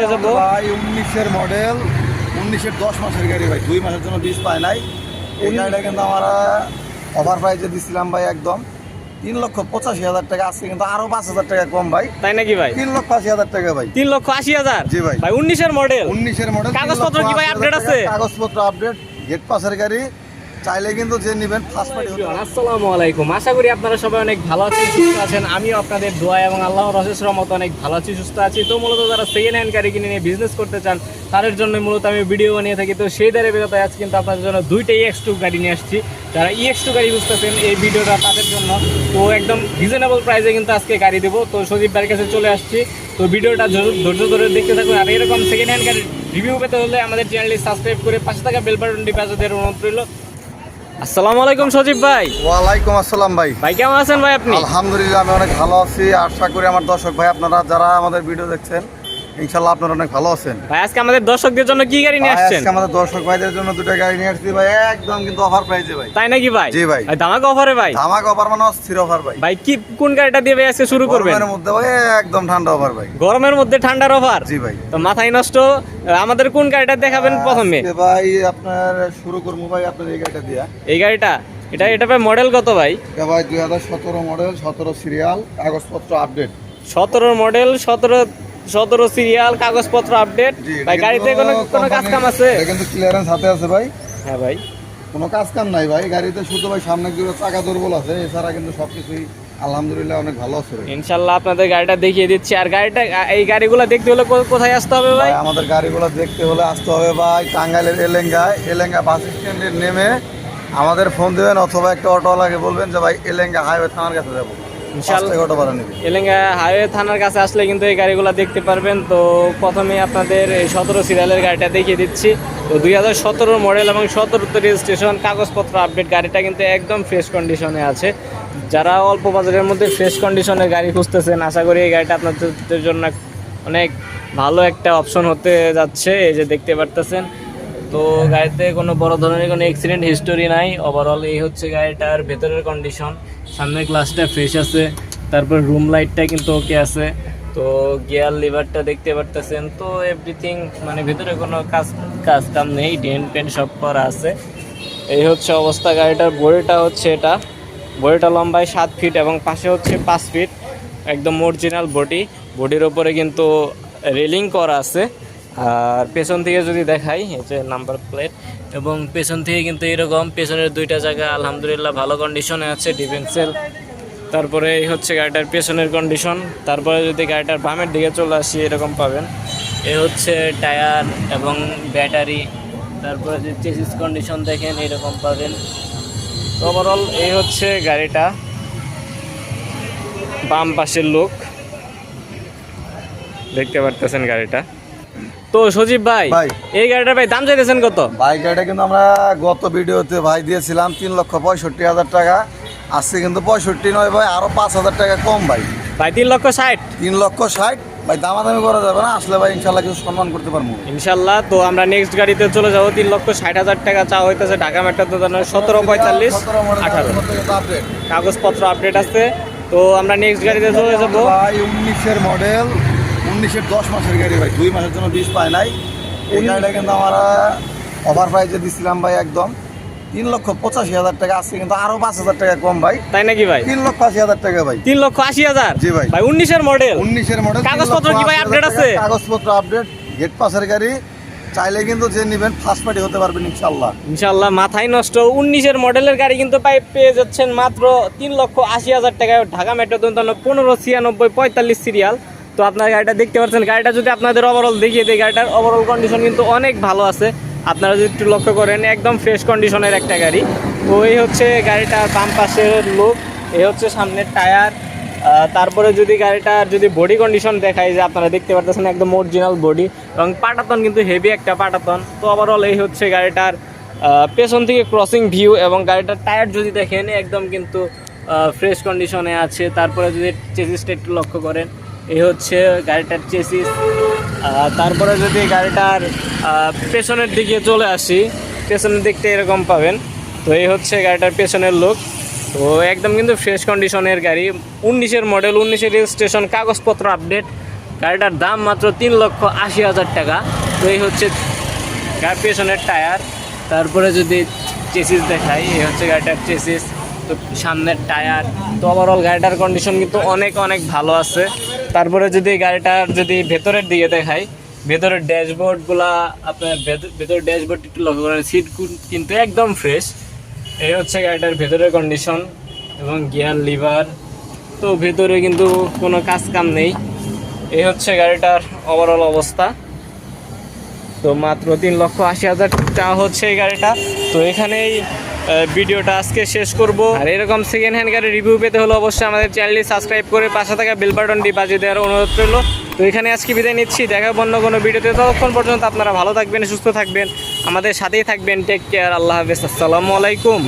চলে যাব। ভাই উনিশের মডেল উনিশের দশ মাসের গাড়ি ভাই দুই মাসের জন্য বীজ পায় নাই। এই গাড়িটা কিন্তু আমরা অফার প্রাইজে দিছিলাম ভাই একদম। তিন লক্ষ পঁচাশি হাজার টাকা আজকে কিন্তু আরও পাঁচ হাজার টাকা কম ভাই। তাই নাকি ভাই? তিন লক্ষ আশি হাজার টাকা ভাই। তিন লক্ষ আশি হাজার? জি ভাই। ভাই উনিশের মডেল উনিশের মডেল কাগজপত্র কি ভাই update আছে? কাগজপত্র আপডেট গেট পাসের গাড়ি চাইলে কিন্তু যে নিবেন ফার্স্ট পার্টি। আসসালামু আলাইকুম। আশা করি আপনারা সবাই অনেক ভালো আছেন, সুস্থ আছেন। আমিও আপনাদের দোয়া এবং আল্লাহর অশেষ রহমত অনেক ভালো আছি, সুস্থ আছি। তো মূলত যারা সেকেন্ড হ্যান্ড গাড়ি কিনে নিয়ে বিজনেস করতে চান, তাদের জন্য মূলত আমি ভিডিও বানিয়ে থাকি। তো সেই দ্বারা বেরোতে আজ কিন্তু আপনাদের জন্য দুইটা ইএক্স টু গাড়ি নিয়ে আসছি। যারা ইএক্স টু গাড়ি বুঝতেছেন, এই ভিডিওটা তাদের জন্য। তো একদম রিজনেবল প্রাইসে কিন্তু আজকে গাড়ি দেবো। তো সজীব ভাইয়ের কাছে চলে আসছি। তো ভিডিওটা ধৈর্য ধরে দেখতে থাকুন। আর এরকম সেকেন্ড হ্যান্ড গাড়ির রিভিউ পেতে হলে আমাদের চ্যানেলটি সাবস্ক্রাইব করে পাশে থাকা বেল পাশে দেওয়ার অনুরোধ রইল। আসসালামু আলাইকুম সজীব ভাই। ওয়ালাইকুম আসসালাম ভাই। ভাই কেমন আছেন ভাই আপনি? আলহামদুলিল্লাহ আমি অনেক ভালো আছি। আশা করি আমার দর্শক ভাই আপনারা যারা আমাদের ভিডিও দেখছেন ইনশাল্লাহ আপনারা অনেক ভালো আছেন। ভাই আজকে আমাদের দর্শকদের জন্য কি গাড়ি নিয়ে আসছেন? আজকে আমাদের দর্শক ভাইদের জন্য দুটো গাড়ি নিয়ে আসছি ভাই একদম কিন্তু অফার প্রাইসে ভাই। তাই নাকি ভাই? জি ভাই। ধামাকা অফারে ভাই? ধামাক অফার মানে অস্থির অফার ভাই। ভাই কি কোন গাড়িটা দিয়ে ভাই আজকে শুরু করবেন? গরমের মধ্যে ভাই একদম ঠান্ডা অফার ভাই। গরমের মধ্যে ঠান্ডার অফার জি ভাই। তো মাথায় নষ্ট আমাদের কোন গাড়িটা দেখাবেন প্রথমে? ভাই আপনার শুরু করব ভাই আপনার এই গাড়িটা দিয়া। এই গাড়িটা? এটা এটা ভাই মডেল কত ভাই? এটা ভাই দুই হাজার সতেরো মডেল সতেরো সিরিয়াল কাগজপত্র আপডেট সতেরো মডেল সতেরো সতেরো সিরিয়াল কাগজপত্র আপডেট ভাই গাড়িতে কোনো কোনো কাজ কাম আছে? কিন্তু ক্লিয়ারেন্স হাতে আছে ভাই। হ্যাঁ ভাই। কোনো কাজ কাম নাই ভাই গাড়িতে শুধু ভাই সামনে দুটো চাকা দুর্বল আছে এছাড়া কিন্তু সবকিছুই আলহামদুলিল্লাহ অনেক ভালো আছে ইনশাল্লাহ আপনাদের গাড়িটা দেখিয়ে দিচ্ছি। আর গাড়িটা এই গাড়িগুলো দেখতে হলে কোথায় আসতে হবে ভাই? ভাই আমাদের গাড়িগুলো দেখতে হলে আসতে হবে ভাই টাঙ্গাইলের এলেঙ্গায়। এলেঙ্গা বাস স্ট্যান্ডে নেমে আমাদের ফোন দেবেন অথবা একটা অটোওয়ালাকে বলবেন যে ভাই এলেঙ্গা হাইওয়ে থানার কাছে যাব। এলেঙ্গা হাইওয়ে থানার কাছে আসলে কিন্তু এই গাড়িগুলো দেখতে পারবেন। তো প্রথমে আপনাদের এই সতেরো সিরিয়ালের গাড়িটা দেখিয়ে দিচ্ছি। তো দুই হাজার সতেরো মডেল এবং সতেরোতে রেজিস্ট্রেশন কাগজপত্র আপডেট গাড়িটা কিন্তু একদম ফ্রেশ কন্ডিশনে আছে। যারা অল্প বাজারের মধ্যে ফ্রেশ কন্ডিশনের গাড়ি খুঁজতেছেন আশা করি এই গাড়িটা আপনাদের জন্য অনেক ভালো একটা অপশন হতে যাচ্ছে। এই যে দেখতে পারতেছেন তো গাড়িতে কোনো বড় ধরনের কোনো অ্যাক্সিডেন্ট হিস্টোরি নাই। ওভারঅল এই হচ্ছে গাড়িটার ভেতরের কন্ডিশন সামনের গ্লাসটা ফ্রেশ আছে, তারপর রুম লাইটটা কিন্তু ওকে আছে। তো গিয়ার লিভারটা দেখতে পারতেছেন। তো এভরিথিং মানে ভেতরে কোনো কাজ কাজ কাম নেই ডেন্ট পেন্ট সব করা আছে। এই হচ্ছে অবস্থা গাড়িটার। বডিটা হচ্ছে এটা। বডিটা লম্বায় সাত ফিট এবং পাশে হচ্ছে পাঁচ ফিট একদম অরিজিনাল বডি বডির ওপরে কিন্তু রেলিং করা আছে। আর পেছন থেকে যদি দেখাই, এই যে নাম্বার প্লেট এবং পেছন থেকে কিন্তু এরকম পেছনের দুইটা জায়গা আলহামদুলিল্লাহ ভালো কন্ডিশনে আছে ডিফেন্সেল তারপরে এই হচ্ছে গাড়িটার পেছনের কন্ডিশন তারপরে যদি গাড়িটার বামের দিকে চলে আসি, এরকম পাবেন। এ হচ্ছে টায়ার এবং ব্যাটারি তারপরে যে চেসিস কন্ডিশন দেখেন, এরকম পাবেন। ওভারঅল এই হচ্ছে গাড়িটা। বাম পাশের লোক দেখতে পারতেছেন গাড়িটা। তো সজীব ভাই ভাই। এই গাড়িটার ভাই দাম চাইতেছেন কত? ভাই গাড়িটা কিন্তু আমরা গত ভিডিওতে ভাই দিয়েছিলাম তিন লক্ষ পঁয়ষট্টি হাজার টাকা। আজকে কিন্তু পঁয়ষট্টি নয় ভাই আরও পাঁচ হাজার টাকা কম ভাই। ভাই তিন লক্ষ ষাট। তিন লক্ষ ষাট ভাই দামাদামি করা যাবে না আসলে ভাই ইনশাল্লাহ কিছু সম্মান করতে পারব। ইনশাল্লাহ তো আমরা নেক্সট গাড়িতে চলে যাব তিন লক্ষ ষাট হাজার টাকা চা হইতেছে ঢাকা মেট্রো সতেরো পঁয়তাল্লিশ আঠারো। কাগজপত্র আপডেট আছে। তো আমরা নেক্সট গাড়িতে চলে যাব। ভাই উনিশের মডেল উনিশের দশ মাসের গাড়ি ভাই দুই মাসের জন্য বিষ পায় নাই। এই গাড়িটা কিন্তু আমরা অফার প্রাইজে দিছিলাম ভাই একদম। তিন লক্ষ পঁচাশি হাজার টাকা আজকে কিন্তু আরও পাঁচ হাজার টাকা কম ভাই। তাই নাকি ভাই? তিন লক্ষ আশি হাজার টাকা ভাই। তিন লক্ষ আশি হাজার? জি ভাই। ভাই উনিশের মডেল উনিশের মডেল কাগজপত্র কি ভাই আপডেট আছে? কাগজপত্র আপডেট গেট পাসের গাড়ি। চাইলে কিন্তু যে নিবেন ফার্স্ট পার্টি হতে পারবেন ইনশাল্লাহ ইনশাল্লাহ মাথায় নষ্ট। উনিশের মডেলের গাড়ি কিন্তু পাই পেয়ে যাচ্ছেন মাত্র তিন লক্ষ আশি হাজার টাকায় ঢাকা মেট্রো দন্তান্ন পনেরো ছিয়ানব্বই পঁয়তাল্লিশ সিরিয়াল তো আপনার গাড়িটা দেখতে পাচ্ছেন, গাড়িটা যদি আপনাদের ওভারঅল দেখিয়ে দিই, গাড়িটার ওভারঅল কন্ডিশন কিন্তু অনেক ভালো আছে। আপনারা যদি একটু লক্ষ্য করেন, একদম ফ্রেশ কন্ডিশনের একটা গাড়ি। তো এই হচ্ছে গাড়িটার বাম পাশের লুক এই হচ্ছে সামনের টায়ার তারপরে যদি গাড়িটার যদি বডি কন্ডিশন দেখাই, যে আপনারা দেখতে পারতেছেন একদম অরিজিনাল বডি এবং পাটাতন কিন্তু হেভি একটা পাটাতন। তো ওভারঅল এই হচ্ছে গাড়িটার পেছন থেকে ক্রসিং ভিউ এবং গাড়িটার টায়ার যদি দেখেন, একদম কিন্তু ফ্রেশ কন্ডিশনে আছে। তারপরে যদি চেসিসটা একটু লক্ষ্য করেন এই হচ্ছে গাড়িটার চেসিস তারপরে যদি গাড়িটার পেছনের দিকে চলে আসি, পেছনের দিকটা এরকম পাবেন। তো এই হচ্ছে গাড়িটার পেছনের লুক তো একদম কিন্তু ফ্রেশ কন্ডিশনের গাড়ি। উনিশের মডেল উনিশের রেজিস্ট্রেশন কাগজপত্র আপডেট গাড়িটার দাম মাত্র তিন লক্ষ আশি হাজার টাকা। তো এই হচ্ছে গাড়ির পেছনের টায়ার তারপরে যদি চেসিস দেখাই, এই হচ্ছে গাড়িটার চেসিস তো সামনের টায়ার, তো ওভারঅল গাড়িটার কন্ডিশন কিন্তু অনেক অনেক ভালো আছে। তারপরে যদি গাড়িটার যদি ভেতরের দিকে দেখাই, ভেতরের ড্যাশবোর্ডগুলা আপনার ভেতর- ভেতরের ড্যাশবোর্ড একটু লক্ষ্য করেন সিট কিন্তু একদম ফ্রেশ এই হচ্ছে গাড়িটার ভেতরের কন্ডিশন এবং গিয়ার লিভার তো ভেতরে কিন্তু কোনো কাজ কাম নেই। এই হচ্ছে গাড়িটার ওভারঅল অবস্থা। তো মাত্র তিন লক্ষ আশি হাজার টাকা হচ্ছে এই গাড়িটা। তো এখানেই ভিডিওটা আজকে শেষ করব। আর এরকম সেকেন্ড হ্যান্ড গাড়ির রিভিউ পেতে হলে অবশ্যই আমাদের চ্যানেলটি সাবস্ক্রাইব করে পাশে থাকা বেল বাটনটি বাজিয়ে দেওয়ার অনুরোধ রইল। তো এখানে আজকে বিদায় নিচ্ছি, দেখা অন্য কোনো ভিডিওতে। ততক্ষণ পর্যন্ত আপনারা ভালো থাকবেন, সুস্থ থাকবেন, আমাদের সাথেই থাকবেন টেক কেয়ার আল্লাহ হাফেজ, আসসালামু আলাইকুম।